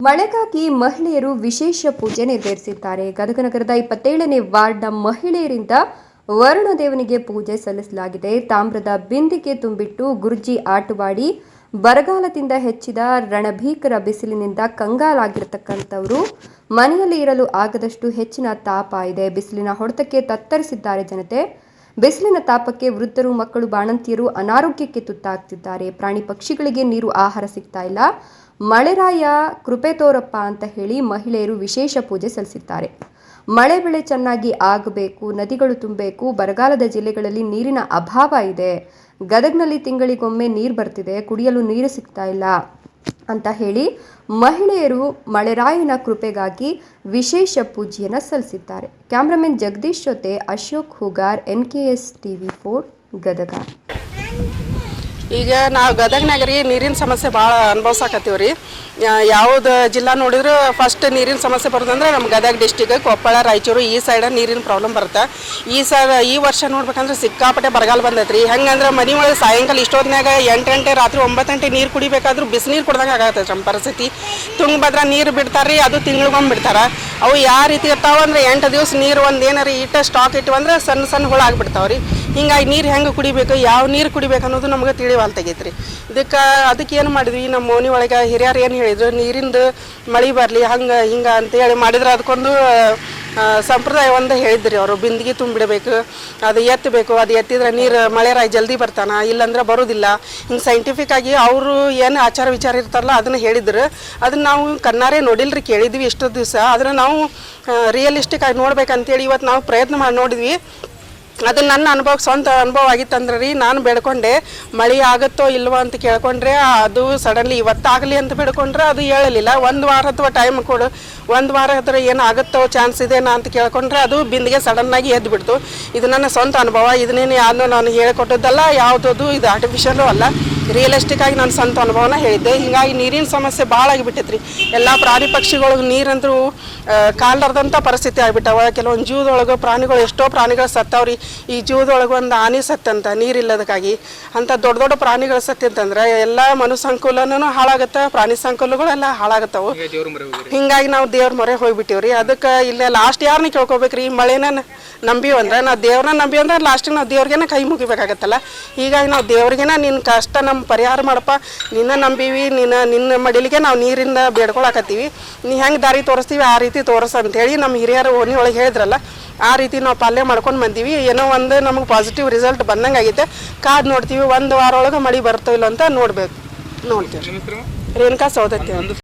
ಮಳೆಗಾಗಿ ಮಹಿಳೆಯರು ವಿಶೇಷ ಪೂಜೆ ನೆರವೇರಿಸಿದ್ದಾರೆ ಗದಗ ನಗರದ ಇಪ್ಪತ್ತೇಳನೇ ವಾರ್ಡ್ನ ಮಹಿಳೆಯರಿಂದ ವರುಣದೇವನಿಗೆ ಪೂಜೆ ಸಲ್ಲಿಸಲಾಗಿದೆ. ತಾಮ್ರದ ಬಿಂದಿಗೆ ತುಂಬಿಟ್ಟು ಗುರುಜಿ ಆಟವಾಡಿ ಬರಗಾಲದಿಂದ ಹೆಚ್ಚಿದ ರಣಭೀಕರ ಬಿಸಿಲಿನಿಂದ ಕಂಗಾಲಾಗಿರತಕ್ಕಂಥವರು. ಮನೆಯಲ್ಲಿ ಇರಲು ಆಗದಷ್ಟು ಹೆಚ್ಚಿನ ತಾಪ ಇದೆ. ಬಿಸಿಲಿನ ಹೊಡೆತಕ್ಕೆ ತತ್ತರಿಸಿದ್ದಾರೆ ಜನತೆ. ಬಿಸಿಲಿನ ತಾಪಕ್ಕೆ ವೃದ್ಧರು, ಮಕ್ಕಳು, ಬಾಣಂತಿಯರು ಅನಾರೋಗ್ಯಕ್ಕೆ ತುತ್ತಾಗ್ತಿದ್ದಾರೆ. ಪ್ರಾಣಿ ಪಕ್ಷಿಗಳಿಗೆ ನೀರು, ಆಹಾರ ಸಿಗ್ತಾ ಇಲ್ಲ. ಮಳೆರಾಯ ಕೃಪೆ ತೋರಪ್ಪ ಅಂತ ಹೇಳಿ ಮಹಿಳೆಯರು ವಿಶೇಷ ಪೂಜೆ ಸಲ್ಲಿಸಿದ್ದಾರೆ. ಮಳೆ ಬೆಳೆ ಚೆನ್ನಾಗಿ ಆಗಬೇಕು, ನದಿಗಳು ತುಂಬಬೇಕು, ಬರಗಾಲದ ಜಿಲ್ಲೆಗಳಲ್ಲಿ ನೀರಿನ ಅಭಾವ ಇದೆ. ಗದಗ್ನಲ್ಲಿ ತಿಂಗಳಿಗೊಮ್ಮೆ ನೀರು ಬರ್ತಿದೆ, ಕುಡಿಯಲು ನೀರು ಸಿಗ್ತಾ ಇಲ್ಲ. ಅಂತ ಹೇಳಿ ಮಹಿಳೆಯರು ಮಳೆರಾಯನ ಕೃಪೆಗಾಗಿ ವಿಶೇಷ ಪೂಜೆಯನ್ನು ಸಲ್ಲಿಸಿದ್ದಾರೆ. ಕ್ಯಾಮ್ರಾಮನ್ ಜಗದೀಶ್ ಜೊತೆ Ashok Hugar N K S TV for Gadag. ಈಗ ನಾವು ಗದಗ್ನಾಗ ರೀ ನೀರಿನ ಸಮಸ್ಯೆ ಭಾಳ ಅನುಭವ್ಸಾಕತ್ತೀವಿ ರೀ ಯಾವ್ದು ಜಿಲ್ಲಾ ನೋಡಿದ್ರು ಫಸ್ಟ್ ನೀರಿನ ಸಮಸ್ಯೆ ಬರೋದಂದ್ರೆ ನಮ್ಮ ಗದಗ ಡಿಸ್ಟಿಕ್ ಕೊಪ್ಪಳ, ರಾಯಚೂರು ಈ ಸೈಡ ನೀರಿನ ಪ್ರಾಬ್ಲಮ್ ಬರುತ್ತೆ. ಈ ಸೈಡ್ ಈ ವರ್ಷ ನೋಡ್ಬೇಕಂದ್ರೆ ಸಿಕ್ಕಾಪಟ್ಟೆ ಬರಗಾಲ ಬಂದೈತೆ ರೀ ಹೆಂಗಂದ್ರೆ ಮನೆ ಒಳಗೆ ಸಾಯಂಕಾಲ ಇಷ್ಟೊತ್ತಿನಾಗ ಎಂಟು ಗಂಟೆ, ರಾತ್ರಿ ಒಂಬತ್ತು ಗಂಟೆ ನೀರು ಕುಡಿಬೇಕಾದ್ರೂ ಬಿಸಿನೀರು ಕುಡ್ದಂಗೆ ಆಗತ್ತೆ ನಮ್ಮ ಪರಿಸ್ಥಿತಿ. ತುಂಗಭದ್ರ ನೀರು ಬಿಡ್ತಾರೆ ರೀ ಅದು ತಿಂಗಳಿಗೊಮ್ಮೆ ಬಿಡ್ತಾರೆ. ಅವು ಯಾವ ರೀತಿ ಇರ್ತಾವೆ ಅಂದ್ರೆ ಎಂಟು ದಿವಸ ನೀರು ಒಂದು ಏನಾರ ಇಟ್ಟ ಸ್ಟಾಕ್ ಇಟ್ಟು ಅಂದ್ರೆ ಸಣ್ಣ ಸಣ್ಣ ಹುಳ ಆಗಿಬಿಡ್ತಾವೆ ರೀ ಹಿಂಗಾಗಿ ನೀರು ಹೆಂಗೆ ಕುಡಿಬೇಕು, ಯಾವ ನೀರು ಕುಡಿಬೇಕು ಅನ್ನೋದು ನಮಗೆ ತಿಳಿವಾಲ್ ತೆಗೈತ್ರಿ. ಇದಕ್ಕೆ ಅದಕ್ಕೆ ಏನು ಮಾಡಿದ್ವಿ, ನಮ್ಮ ಮೋನಿ ಒಳಗೆ ಹಿರಿಯರು ಏನು ಹೇಳಿದ್ರು, ನೀರಿಂದು ಮಳೆ ಬರಲಿ, ಹಂಗೆ ಹಿಂಗೆ ಅಂತೇಳಿ ಮಾಡಿದ್ರೆ ಅದಕ್ಕೊಂದು ಸಂಪ್ರದಾಯ ಒಂದು ಹೇಳಿದ್ರಿ ಅವರು. ಬಿಂದಿಗೆ ತುಂಬಿಡಬೇಕು, ಅದು ಎತ್ತಬೇಕು ಅದು ಎತ್ತಿದ್ರೆ ನೀರು ಮಳೆ ರಾಯಿ ಜಲ್ದಿ ಬರ್ತಾನ, ಇಲ್ಲಾಂದ್ರೆ ಬರೋದಿಲ್ಲ. ಹಿಂಗೆ ಸೈಂಟಿಫಿಕ್ ಆಗಿ ಅವರು ಏನು ಆಚಾರ ವಿಚಾರ ಇರ್ತಾರಲ್ಲ, ಅದನ್ನು ಹೇಳಿದ್ರು. ಅದನ್ನ ನಾವು ಕಣ್ಣಾರೆ ನೋಡಿಲ್ರಿ, ಕೇಳಿದ್ವಿ ಇಷ್ಟು ದಿವಸ. ಅದನ್ನು ನಾವು ರಿಯಲಿಸ್ಟಿಕ್ ಆಗಿ ನೋಡ್ಬೇಕಂತೇಳಿ ಇವತ್ತು ನಾವು ಪ್ರಯತ್ನ ಮಾಡಿ ನೋಡಿದ್ವಿ. ಅದು ನನ್ನ ಅನುಭವ ಸ್ವಂತ ಅನುಭವ ಆಗಿತ್ತಂದ್ರೆ ರೀ, ನಾನು ಬೇಡ್ಕೊಂಡೆ, ಮಳೆ ಆಗುತ್ತೋ ಇಲ್ವೋ ಅಂತ ಕೇಳ್ಕೊಂಡ್ರೆ, ಅದು ಸಡನ್ಲಿ ಇವತ್ತಾಗಲಿ ಅಂತ ಬೇಡ್ಕೊಂಡ್ರೆ ಅದು ಹೇಳಲಿಲ್ಲ. ಒಂದು ವಾರ ಅಥವಾ ಟೈಮ್ ಕೊಡು, ಒಂದು ವಾರ ಹತ್ರ ಏನು ಆಗುತ್ತೋ ಚಾನ್ಸ್ ಇದೆನಾ ಅಂತ ಕೇಳ್ಕೊಂಡ್ರೆ ಅದು ಬಿಂದಿಗೆ ಸಡನ್ನಾಗಿ ಎದ್ದು ಬಿಡ್ತು. ಇದು ನನ್ನ ಸ್ವಂತ ಅನುಭವ, ಇದನ್ನೇನು ಯಾವ್ದು ನಾನು ಹೇಳಿಕೊಟ್ಟದ್ದಲ್ಲ, ಯಾವುದದು ಇದು ಆರ್ಟಿಫಿಷಿಯಲು ಅಲ್ಲ. ರಿಯಲಿಸ್ಟಿಕ್ ಆಗಿ ನನ್ನ ಸ್ವಂತ ಅನುಭವನ ಹೇಳಿದ್ದೆ. ಹೀಗಾಗಿ ನೀರಿನ ಸಮಸ್ಯೆ ಭಾಳ ಆಗಿಬಿಟ್ಟೈತ್ರಿ. ಎಲ್ಲ ಪ್ರಾಣಿ ಪಕ್ಷಿಗಳಿಗೆ ನೀರಂದ್ರೂ ಕಾಲ್ಲಾರ್ದಂಥ ಪರಿಸ್ಥಿತಿ ಆಗಿಬಿಟ್ಟವ. ಕೆಲವೊಂದು ಜೀವದೊಳಗೆ ಪ್ರಾಣಿಗಳು ಎಷ್ಟೋ ಪ್ರಾಣಿಗಳು ಸತ್ತವ್ರಿ. ಈ ಜೀವದೊಳಗೆ ಒಂದು ಆನೆ ಸತ್ತಂತ ನೀರಿಲ್ಲದಕ್ಕಾಗಿ. ಅಂತ ದೊಡ್ಡ ದೊಡ್ಡ ಪ್ರಾಣಿಗಳು ಸತ್ತಿತ್ತಂದ್ರೆ ಎಲ್ಲ ಮನುಸಂಕುಲನೂ ಹಾಳಾಗತ್ತೆ ಪ್ರಾಣಿ ಸಂಕುಲಗಳೆಲ್ಲ ಹಾಳಾಗತ್ತವು. ಹಿಂಗಾಗಿ ನಾವು ದೇವ್ರ ಮೊರೆ ಹೋಗ್ಬಿಟ್ಟಿವ್ರಿ. ಅದಕ್ಕೆ ಇಲ್ಲೇ ಲಾಸ್ಟ್ ಯಾರನ್ನ ಕೇಳ್ಕೊಬೇಕ್ರಿ? ಈ ಮಳೆನ ನಂಬೀವಿ ಅಂದ್ರೆ ನಾವು ದೇವ್ರನ್ನ ನಂಬಿ ಅಂದ್ರೆ ಲಾಸ್ಟಿಗೆ ನಾವು ದೇವ್ರಿಗೇನ ಕೈ ಮುಗಿಬೇಕಾಗತ್ತಲ್ಲ. ಹೀಗಾಗಿ ನಾವು ದೇವ್ರಿಗೇನ ನಿನ್ನ ಕಷ್ಟ ನಮ್ಮ ಪರಿಹಾರ ಮಾಡಪ್ಪ. ನಿನ್ನ ನಂಬೀವಿ ನಿನ್ನ ನಿನ್ನ ಮಡಿಲಿಗೆ ನಾವು ನೀರಿಂದ ಬೇಡ್ಕೊಳಕತ್ತೀವಿ. ನೀ ಹೆಂಗೆ ದಾರಿ ತೋರಿಸ್ತೀವಿ ಆ ರೀತಿ ತೋರಿಸ ಅಂತೇಳಿ ನಮ್ಮ ಹಿರಿಯರು ಓಣಿ ಒಳಗೆ ಹೇಳಿದ್ರಲ್ಲ ಆ ರೀತಿ ನಾವು ಪಾಲ್ಯ ಮಾಡ್ಕೊಂಡು ಬಂದೀವಿ. ಏನೋ ಒಂದು ನಮಗೆ ಪಾಸಿಟಿವ್ ರಿಸಲ್ಟ್ ಬಂದಂಗೆ ಆಗೈತೆ. ಕಾದು ನೋಡ್ತೀವಿ ಒಂದು ವಾರ ಒಳಗೆ ಮಳೆ ಬರ್ತೋ ಇಲ್ಲ ಅಂತ ನೋಡ್ಬೇಕು. ನೋಡ್ತೀವಿ. ರೇಣುಕಾ ಸೌದತ್ತಿ